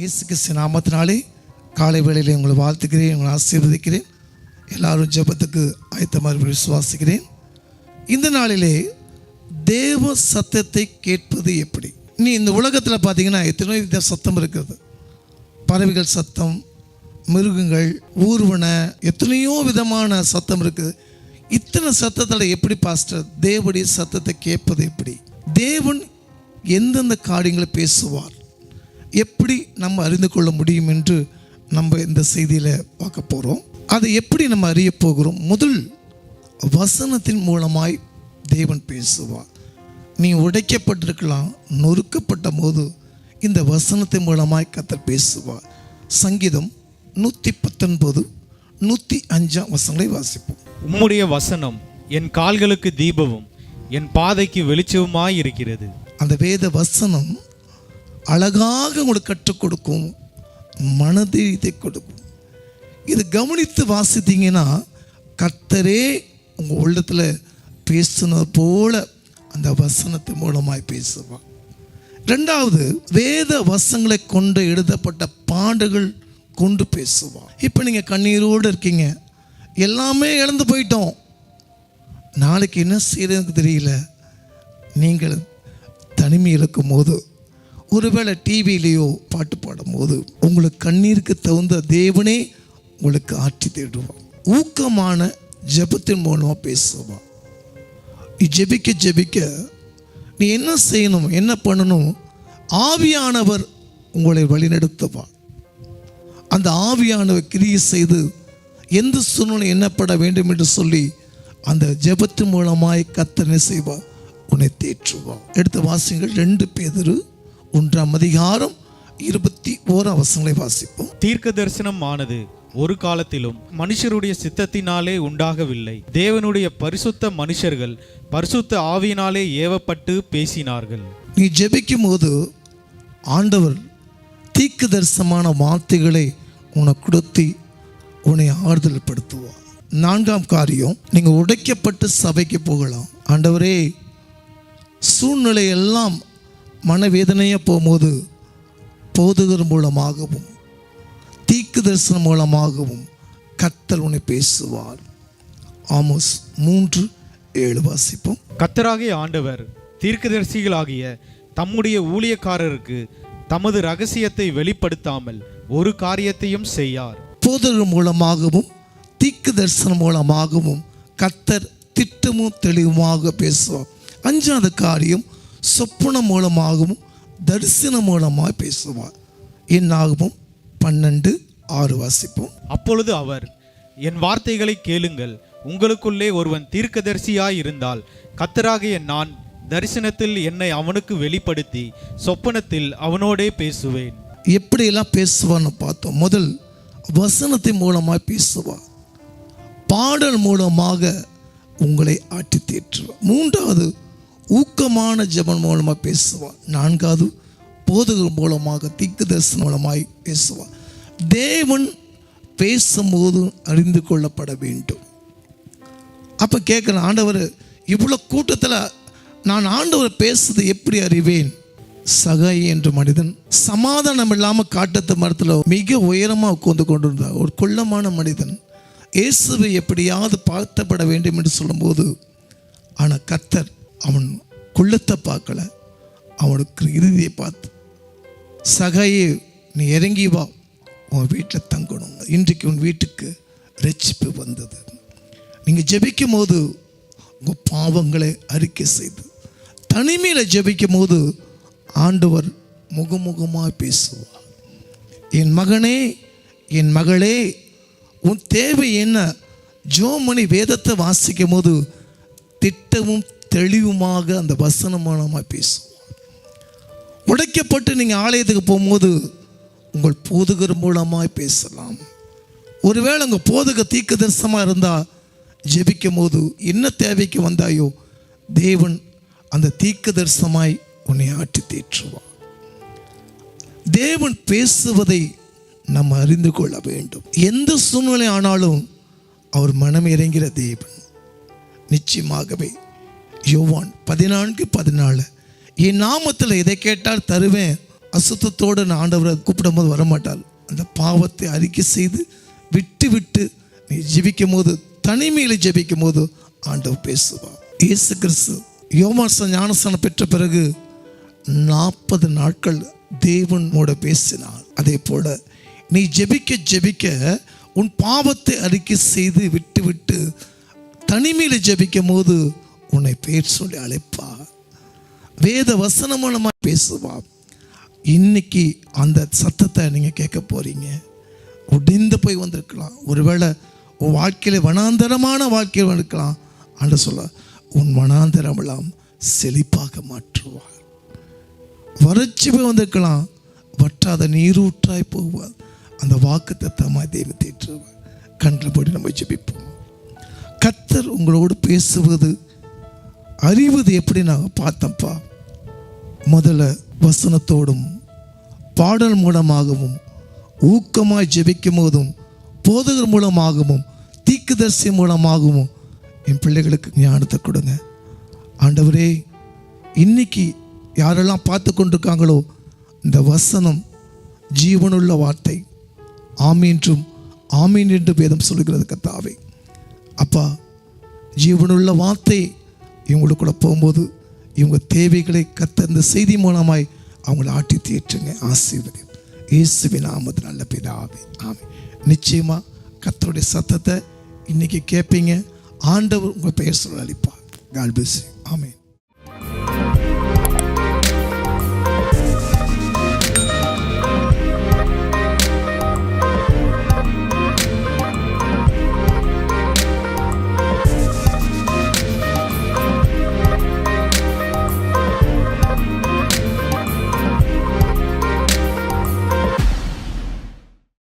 இயேசு கிறிஸ்து நாமத்தினாலே காலை வேளையில் உங்களை வாழ்த்துக்கிறேன் உங்களை ஆசீர்வதிக்கிறேன். எல்லாரும் ஜெபத்துக்கு ஆயத்தமாக விசுவாசிக்கிறேன். இந்த நாளிலே தேவ சத்தத்தை கேட்பது எப்படி? நீ இந்த உலகத்தில் பார்த்தீங்கன்னா எத்தனையோ வித சத்தம் இருக்கிறது. பறவைகள் சத்தம் மிருகங்கள் ஊர்வன எத்தனையோ விதமான சத்தம் இருக்குது. இத்தனை சத்தத்தில் எப்படி பாஸ்டர் தேவடி சத்தத்தை கேட்பது எப்படி? தேவன் எந்தெந்த காரியங்களை பேசுவார்? எப்படி நம்ம அறிந்து கொள்ள முடியும் என்று நம்ம இந்த செய்தியில் பார்க்க போகிறோம் அதை எப்படி நம்ம அறிய போகிறோம்? முதல் வசனத்தின் மூலமாய் தேவன் பேசுவார். நீ உடைக்கப்பட்டிருக்கலாம் நொறுக்கப்பட்ட போது இந்த வசனத்தின் மூலமாய் கத்தர் பேசுவார். சங்கீதம் நூற்றி பத்தொன்பது நூற்றி அஞ்சாம் வசனங்களை வாசிப்போம். உம்முடைய வசனம் என் கால்களுக்கு தீபமும் என் பாதைக்கு வெளிச்சமுமாய் இருக்கிறது. அந்த வேத வசனம் அழகாக உங்களுக்கு கற்றுக் கொடுக்கும் மனதீத்தை கொடுக்கும். இது கவனித்து வாசித்தீங்கன்னா கர்த்தரே உங்கள் உள்ளத்தில் பேசுனது போல அந்த வசனத்தின் மூலமாய் பேசுவான் ரெண்டாவது வேத வசங்களை கொண்டு எழுதப்பட்ட பாண்டுகள் கொண்டு பேசுவான் இப்போ நீங்கள் கண்ணீரோடு இருக்கீங்க. எல்லாமே இழந்து போயிட்டோம். நாளைக்கு என்ன செய்யறதுக்கு தெரியல. நீங்கள் தனிமை இருக்கும் போது ஒருவேளை டிவிலேயோ பாட்டு பாடும்போது உங்களுக்கு கண்ணீருக்கு தகுந்த தேவனே உங்களுக்கு ஆற்றி தேடுவான் ஊக்கமான ஜெபத்தின் மூலமாக பேசுவான் நீ ஜெபிக்க ஜெபிக்க நீ என்ன செய்யணும் என்ன பண்ணணும் ஆவியானவர் உங்களை வழிநடத்துவார். அந்த ஆவியானவர் கிரியை செய்து எந்த சூழ்நிலை என்னப்பட வேண்டும் என்று சொல்லி அந்த ஜெபத்து மூலமாய் கத்தனை செய்வார்? உன்னை தேற்றுவார். எடுத்து வாசிங்கள் ரெண்டு பேதரு ஒன்றாம் அதிகாரம் இருபத்தி ஓராம் வசனங்களை வாசிப்போம். தீர்க்க தரிசனம் ஆனது ஒரு காலத்திலும் மனுஷருடைய சித்தத்தினாலே உண்டாகவில்லை. தேவனுடைய பரிசுத்த மனுஷர்கள் பரிசுத்த ஆவியினாலே ஏவப்பட்டு பேசினார்கள். நீ ஜெபிக்கும் போது ஆண்டவர் தீக்கு தரிசனமான வார்த்தைகளை உனக்கு கொடுத்து உன்னை ஆறுதல் படுத்துவார் நான்காம் காரியம் நீங்கள் உடைக்கப்பட்டு சபைக்கு போகலாம். ஆண்டவரே சூழ்நிலை எல்லாம் மனவேதனையாக போகும்போது போதுகர் மூலமாகவும் தீக்கு தரிசனம் மூலமாகவும் கத்தர் உன்னை பேசுவார். ஆமோஸ் மூன்று ஏழு வாசிப்போம். கத்தராகிய ஆண்டவர் தீர்க்கதரிசிகளாகிய தம்முடைய ஊழியக்காரருக்கு தமது ரகசியத்தை வெளிப்படுத்தாமல் ஒரு காரியத்தையும் செய்யார். போதகர் மூலமாகவும் தீக்கு தரிசனம் மூலமாகவும் கத்தர் திட்டமும் தெளிவுமாக பேசுவார். அஞ்சாவது காரியம் சொப்பனம் மூலமாகவும் தரிசனம் மூலமாக பேசுவார். என்னாகவும் பன்னெண்டு ஆறு வாசிப்போம். அப்பொழுது அவர் என் வார்த்தைகளை கேளுங்கள். உங்களுக்குள்ளே ஒருவன் தீர்க்கதரிசியாய் இருந்தால் கத்தராகிய நான் தரிசனத்தில் என்னை அவனுக்கு வெளிப்படுத்தி சொப்பனத்தில் அவனோடே பேசுவேன். எப்படியெல்லாம் பேசுவான்னு பார்த்தோம். முதல் வசனத்தின் மூலமாக பேசுவார். பாடல் மூலமாக உங்களை ஆட்டி தேற்றுவார் மூன்றாவது ஊக்கமான ஜபன் மூலமாக பேசுவார் நான்காவது போதகர் மூலமாக திக்கு தரிசனம் மூலமாய் பேசுவார் தேவன் பேசும்போது அறிந்து கொள்ளப்பட வேண்டும். அப்போ கேட்குறேன் ஆண்டவர் இவ்வளோ கூட்டத்தில் நான் ஆண்டவர் பேசுறது எப்படி அறிவேன்? சகாய் என்ற மனிதன் சமாதானம் இல்லாமல் காட்டத்து மரத்தில் மிக உயரமாக உட்கார்ந்து கொண்டிருந்தார். ஒரு குள்ளமான மனிதன். இயேசுவை எப்படியாவது பார்த்தப்பட வேண்டும் என்று சொல்லும்போது ஆனால் கத்தர் குள்ளத்தை பார்க்கல. அவனுக்கு இறுதியை பார்த்து சகையே நீ இறங்கி வா. உன் வீட்டில் தங்கணும். இன்றைக்கு உன் வீட்டுக்கு ரட்சிப்பு வந்தது. நீங்கள் ஜெபிக்கும் போது உங்கள் பாவங்களை அறிக்கை செய்து தனிமையில் ஜெபிக்கும் போது ஆண்டவர் முகமுகமாக பேசுவார். என் மகனே என் மகளே உன் தேவை என்ன? ஜோமணி வேதத்தை வாசிக்கும் போது திட்டமும் தெளிவுமாக அந்த வசனம் மூலமாக பேசுவார் உடைக்கப்பட்டு நீங்கள் ஆலயத்துக்கு போகும்போது உங்கள் போதுகர் மூலமாக பேசலாம். ஒருவேளை உங்கள் போதுக தீக்கு தரிசனமாக இருந்தால் ஜெபிக்கும் போது என்ன தேவைக்கு வந்தாயோ தேவன் அந்த தீக்கு தரிசனமாய் உன்னை ஆற்றி தேற்றுவார். தேவன் பேசுவதை நம்ம அறிந்து கொள்ள வேண்டும். எந்த சூழ்நிலை ஆனாலும் அவர் மனம் இறங்கிற தேவன். நிச்சயமாகவே யோவான் பதினான்கு பதினாலு. என் நாமத்தில் எதை கேட்டால் தருவேன். அசுத்தத்தோடு நான் ஆண்டவரை கூப்பிடும்போது வரமாட்டாள். அந்த பாவத்தை அறிக்கை செய்து விட்டு விட்டு நீ ஜெபிக்கும் போது தனிமையில் ஜெபிக்கும் போது ஆண்டவர் பேசுவார். இயேசு கிறிஸ்து யோமாச ஞானஸ்தானம் பெற்ற பிறகு நாற்பது நாட்கள் தேவனோட பேசினார். அதே போல நீ ஜெபிக்க ஜெபிக்க உன் பாவத்தை அறிக்கை செய்து விட்டு விட்டு தனிமையில் ஜெபிக்கும் போது உன்னை பேர் சொல்லி அழைப்பா. வேத வசனம் மூலமாக பேசுவா. இன்னைக்கு அந்த சத்தத்தை நீங்கள் கேட்க போகிறீங்க உடைந்து போய் வந்திருக்கலாம். ஒருவேளை உன் வாழ்க்கையில் வனாந்தரமான வாழ்க்கையில் இருக்கலாம் ஆண்டு சொல்ல உன் வனாந்தரமெல்லாம் செழிப்பாக மாற்றுவார். வறட்சி போய் வந்திருக்கலாம். வற்றாத நீரூற்றாய் போவார். அந்த வாக்கு தத்தமாக தெய்வ தேற்றுவார். கன்றபடி நம்ம ஜெபிப்போம். கத்தர் உங்களோடு பேசுவது அறிவது எப்படி நாங்கள் பார்த்தோம்ப்பா முதல்ல வசனத்தோடும் பாடல் மூலமாகவும் ஊக்கமாய் ஜெபிக்கும் போதும் போதகர் மூலமாகவும் தீக்குதர்சி மூலமாகவும் என் பிள்ளைகளுக்கு ஞானத்தை கொடுங்க. ஆண்டவரே இன்னைக்கு யாரெல்லாம் பார்த்து கொண்டிருக்காங்களோ இந்த வசனம் ஜீவனுள்ள வார்த்தை. ஆமீன்றும் ஆமீன் என்று வேதம் சொல்கிறது கத்தாவே. அப்பா ஜீவனுள்ள வார்த்தை இவங்களுக்குள்ளே போகும்போது இவங்க தேவைகளை கத்த இந்த செய்தி மூலமாய் அவங்கள ஆட்டி தேற்றுங்க ஆசீர்வதி இயேசுவின் நாமத்து நல்ல பிதாவே ஆமே நிச்சயமாக கத்தருடைய சத்தத்தை இன்றைக்கி கேட்பீங்க ஆண்டவர் உங்கள் பெயர் சொல்ல அளிப்பார். God plus